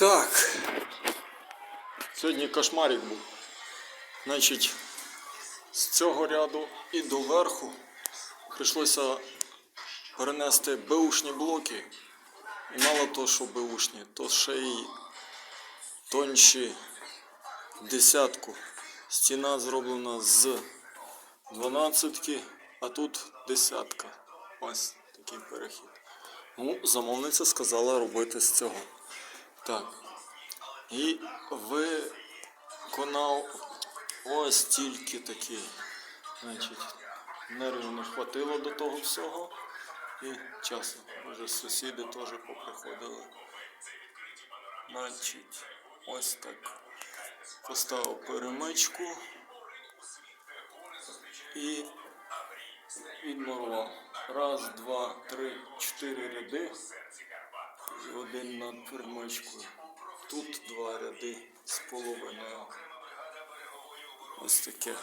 Так. Сьогодні кошмарик був. Значить, з цього ряду і до верху прийшлося перенести беушні блоки. І мало того, що беушні, то ще й тонші десятку. Стіна зроблена з 12, а тут десятка. Ось такий перехід. Ну, замовниця сказала робити з цього. Так. І виконав ось тільки такий. Значить, нервів не хватило до того всього. І часу. Вже сусіди теж поприходили. Значить, ось так. Поставив перемичку і відмурував. Раз, два, три, чотири ряди. Один над перемичкою. Тут два ряди з половиною. Ось таке.